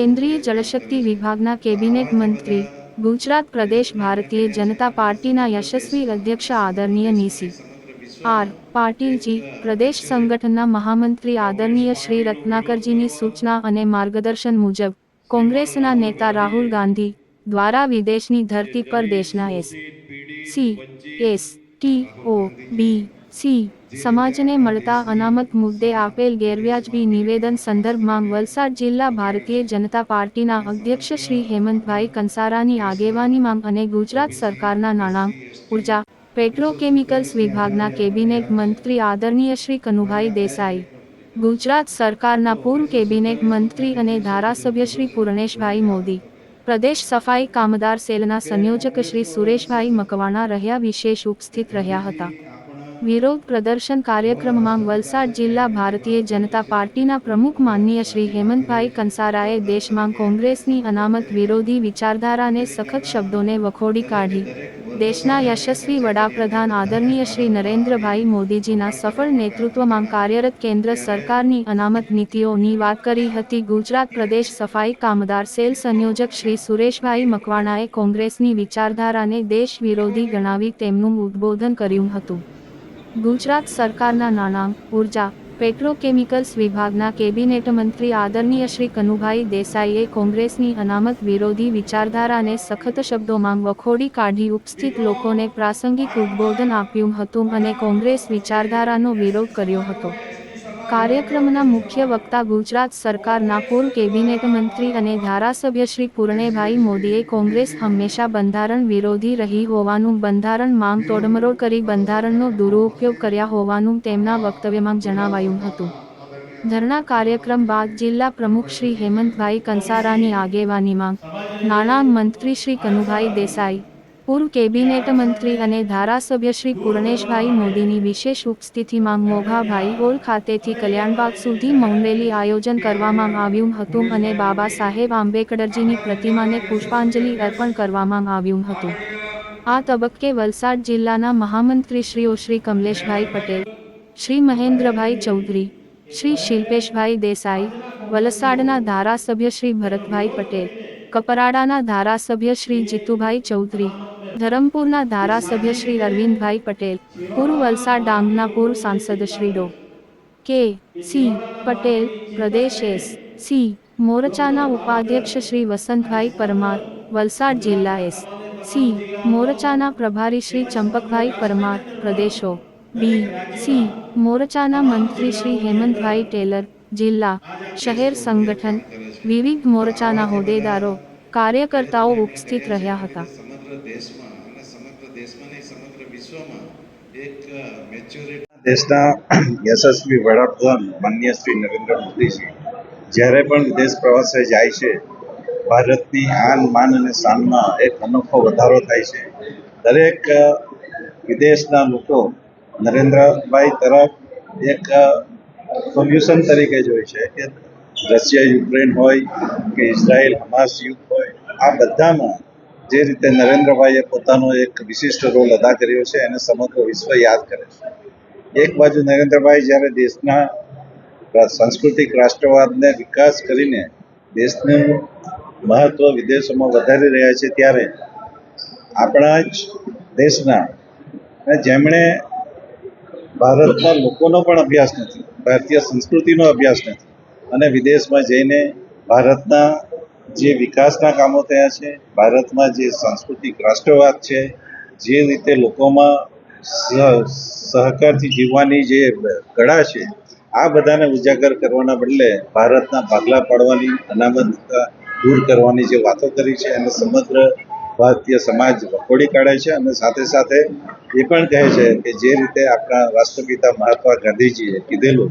કેન્દ્રીય જળશક્તિ વિભાગના કેબિનેટ મંત્રી, ગુજરાત પ્રદેશ ભારતીય જનતા પાર્ટીના યશસ્વી અધ્યક્ષ આદરણીય નીસી. આર. પાટીલજી, પ્રદેશ સંગઠનના મહામંત્રી આદરણીય શ્રી રત્નાકરજીની સૂચના અને માર્ગદર્શન મુજબ, કોંગ્રેસના નેતા રાહુલ ગાંધી દ્વારા વિદેશની ધરતી પર દેશના S. C. S. T. O. B. C. સમાજને મળતા અનામત મુદ્દે આપેલ ગેરવ્યાજબી નિવેદન સંદર્ભમાં વલસાડ જિલ્લા ભારતીય જનતા પાર્ટીના અધ્યક્ષ શ્રી હેમંતભાઈ કંસારાની આગેવાનીમાં અને ગુજરાત સરકારના નાણાં, ઊર્જા, પેટ્રોકેમિકલ્સ વિભાગના કેબિનેટ મંત્રી આદરણીય શ્રી કનુભાઈ દેસાઈ, ગુજરાત સરકારના પૂર્વ કેબિનેટ મંત્રી અને ધારાસભ્ય શ્રી પૂર્ણેશભાઈ મોદી, પ્રદેશ સફાઈ કામદાર સેલના સંયોજક શ્રી સુરેશભાઈ મકવાણા રહ્યા વિશેષ ઉપસ્થિત રહ્યા હતા. વિરોધ પ્રદર્શન કાર્યક્રમમાં વલસાડ જિલ્લા ભારતીય જનતા પાર્ટીના પ્રમુખ માનનીય શ્રી હેમંતભાઈ કંસારાએ દેશમાં કોંગ્રેસની અનામત વિરોધી વિચારધારાને સખત શબ્દોને વખોડી કાઢી. દેશના યશસ્વી વડાપ્રધાન આદરણીય શ્રી નરેન્દ્રભાઈ મોદીજીના સફળ નેતૃત્વમાં કાર્યરત કેન્દ્ર સરકારની અનામત નીતિઓની વાત કરી હતી. ગુજરાત પ્રદેશ સફાઈ કામદાર સેલ સંયોજક શ્રી સુરેશભાઈ મકવાણાએ કોંગ્રેસની વિચારધારાને દેશ વિરોધી ગણાવી તેમનું ઉદ્બોધન કર્યું હતું. ગુજરાત સરકારના નાણાં ઊર્જા, પેટ્રોકેમિકલ્સ વિભાગના કેબિનેટ મંત્રી આદરણીય શ્રી કનુભાઈ દેસાઈએ કોંગ્રેસની અનામત વિરોધી વિચારધારાને સખત શબ્દોમાં વખોડી કાઢી ઉપસ્થિત લોકોને પ્રાસંગિક ઉદ્બોધન આપ્યું હતું અને કોંગ્રેસ વિચારધારાનો વિરોધ કર્યો હતો. કાર્યક્રમના મુખ્ય વક્તા ગુજરાત સરકારના પૂર્વ કેબિનેટ મંત્રી અને ધારાસભ્ય શ્રી પૂર્ણેભાઈ મોદીએ કોંગ્રેસ હંમેશા બંધારણ વિરોધી રહી હોવાનું, બંધારણ માંગ તોડમરોડ કરી બંધારણનો દુરુપયોગ કર્યા હોવાનું તેમના વક્તવ્યમાં જણાવાયું હતું. ધરણા કાર્યક્રમ બાદ જિલ્લા પ્રમુખ શ્રી હેમંતભાઈ કંસારાની આગેવાનીમાં નાણાં મંત્રી શ્રી કનુભાઈ દેસાઈ પૂર્વ કેબિનેટ મંત્રી અને ધારાસભ્ય શ્રી પૂર્ણેશભાઈ મોદીની વિશેષ ઉપસ્થિતિમાં મોઘાભાઈ હોલ ખાતેથી કલ્યાણબાગ સુધી મૌન આયોજન કરવામાં આવ્યું હતું અને બાબા સાહેબ આંબેડકરજીની પ્રતિમાને પુષ્પાંજલિ અર્પણ કરવામાં આવ્યું હતું. આ તબક્કે વલસાડ જિલ્લાના મહામંત્રીશ્રીઓ શ્રી કમલેશભાઈ પટેલ, શ્રી મહેન્દ્રભાઈ ચૌધરી, શ્રી શિલ્પેશભાઈ દેસાઈ, વલસાડના ધારાસભ્ય શ્રી ભરતભાઈ પટેલ, કપરાડાના ધારાસભ્ય શ્રી જીતુભાઈ ચૌધરી ધરમપુરના ધારાસભ્ય શ્રી અરવિંદભાઈ પટેલ, પૂર્વ વલસાડ ડાંગના પૂર્વ સાંસદ શ્રી ડો. કે. સી. પટેલ, પ્રદેશ એસ. સી. મોરચાના ઉપાધ્યક્ષ શ્રી વસંતભાઈ પરમાર, વલસાડ જિલ્લા એસ. સી. મોરચાના પ્રભારી શ્રી ચંપકભાઈ પરમાર, પ્રદેશો બી. સી. મોરચાના મંત્રી શ્રી હેમંતભાઈ ટેલર, જિલ્લા શહેર સંગઠન, વિવિધ મોરચાના હોદ્દેદારો, કાર્યકર્તાઓ ઉપસ્થિત રહ્યા હતા. સમગ્ર દેશમાં અને સમગ્ર દેશમાં નહીં, સમગ્ર વિશ્વમાં એક મેચ્યોરિટી દેશના યશસ્વી વડાપ્રધાન માન્ય શ્રી નરેન્દ્ર મોદીજી જ્યારે પણ વિદેશ પ્રવાસે જાય છે, ભારતની આન, માન અને શાનમાં એક અનોખો વધારો થાય છે. દરેક વિદેશના લોકો નરેન્દ્રભાઈ તરફ એક સોલ્યુશન તરીકે જોઈ છે કે રશિયા, યુક્રેન હોય કે ઇઝરાયલ, હમાસ યુદ્ધ હોય, આ બધામાં જે રીતે નરેન્દ્રભાઈએ પોતાનો એક વિશિષ્ટ રોલ અદા કર્યો છે, એને સમગ્ર વિશ્વ યાદ કરે છે. એક બાજુ નરેન્દ્રભાઈ જ્યારે દેશના સાંસ્કૃતિક રાષ્ટ્રવાદને વિકાસ કરીને દેશનું મહત્વ વિદેશોમાં વધારી રહ્યા છે, ત્યારે આપણા જ દેશના જેમણે ભારતના લોકોનો પણ અભ્યાસ નથી, ભારતીય સંસ્કૃતિનો અભ્યાસ નથી અને વિદેશમાં જઈને ભારતના જે વિકાસના કામો થયા છે, ભારતમાં જે સાંસ્કૃતિક રાષ્ટ્રવાદ છે, જે રીતે લોકોમાં સહકારથી જીવવાની જે કળા છે, આ બધાને ઉજાગર કરવાના બદલે ભારતના ભાગલા પાડવાની અનામતતા દૂર કરવાની જે વાતો કરી છે અને સમગ્ર ભારતીય સમાજ વખોડી કાઢે છે અને સાથે સાથે એ પણ કહે છે કે જે રીતે આપણા રાષ્ટ્રપિતા મહાત્મા ગાંધીજીએ કીધેલું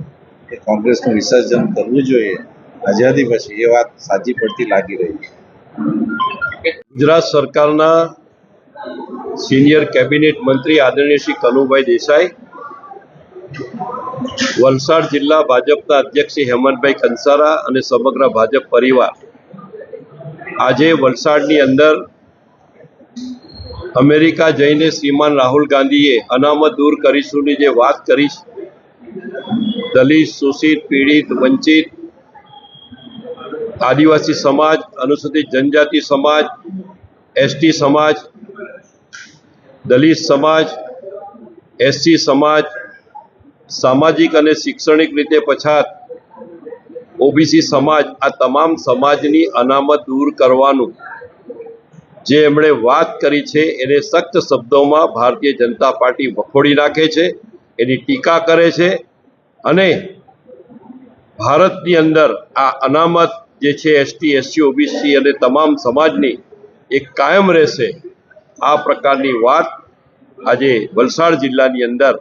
કે કોંગ્રેસનું વિસર્જન કરવું જોઈએ આઝાદી પછી એ વાત સાચી પડતી લાગી રહી. ગુજરાત સરકારના સિનિયર કેબિનેટ મંત્રી આદરણીય શ્રી કનુભાઈ દેસાઈ, વલસાડ જિલ્લા ભાજપના અધ્યક્ષ શ્રી હેમંતભાઈ કંસારા અને સમગ્ર ભાજપ પરિવાર આજે વલસાડની અંદર અમેરિકા જઈને શ્રીમાન રાહુલ ગાંધીએ અનામત દૂર કરીશુંની જે વાત કરી દલિત, શોષિત, પીડિત, વંચિત આદિવાસી સમાજ, અનુસૂચિત જનજાતિ સમાજ, એસટી સમાજ, દલિત સમાજ, એસસી સમાજ, સામાજિક અને શૈક્ષણિક રીતે પછાત ઓબીસી સમાજ, આ તમામ સમાજની અનામત દૂર કરવાનું જે એમણે વાત કરી છે, એને સખ્ત શબ્દોમાં ભારતીય જનતા પાર્ટી વખોડી નાખે છે, એની ટીકા કરે છે અને ભારતની અંદર આ અનામત જે છે એસટી એસસી ઓબીસી અને તમામ સમાજની એ કાયમ રહેશે. આ પ્રકારની વાત આજે વલસાડ જિલ્લાની અંદર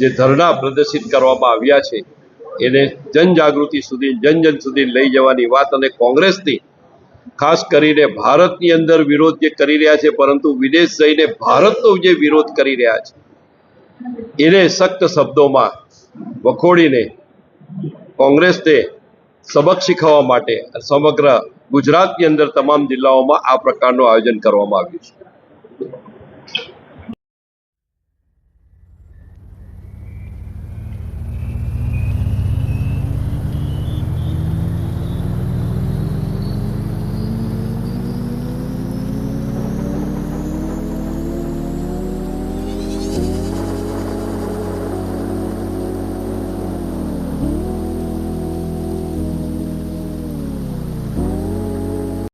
જે ધરણા પ્રદર્શિત કરવામાં આવ્યા છે, એને જનજાગૃતિ સુધી, જન જન સુધી લઈ જવાની વાત અને કોંગ્રેસની ખાસ કરીને ભારતની અંદર વિરોધ જે કરી રહ્યા છે, પરંતુ વિદેશ જઈને ભારતનો જે વિરોધ કરી રહ્યા છે, એને સખ્ત શબ્દોમાં વખોડીને કોંગ્રેસને સબક શીખવવા માટે સમગ્ર ગુજરાતની અંદર તમામ જિલ્લાઓમાં આ પ્રકારનું આયોજન કરવામાં આવ્યું છે.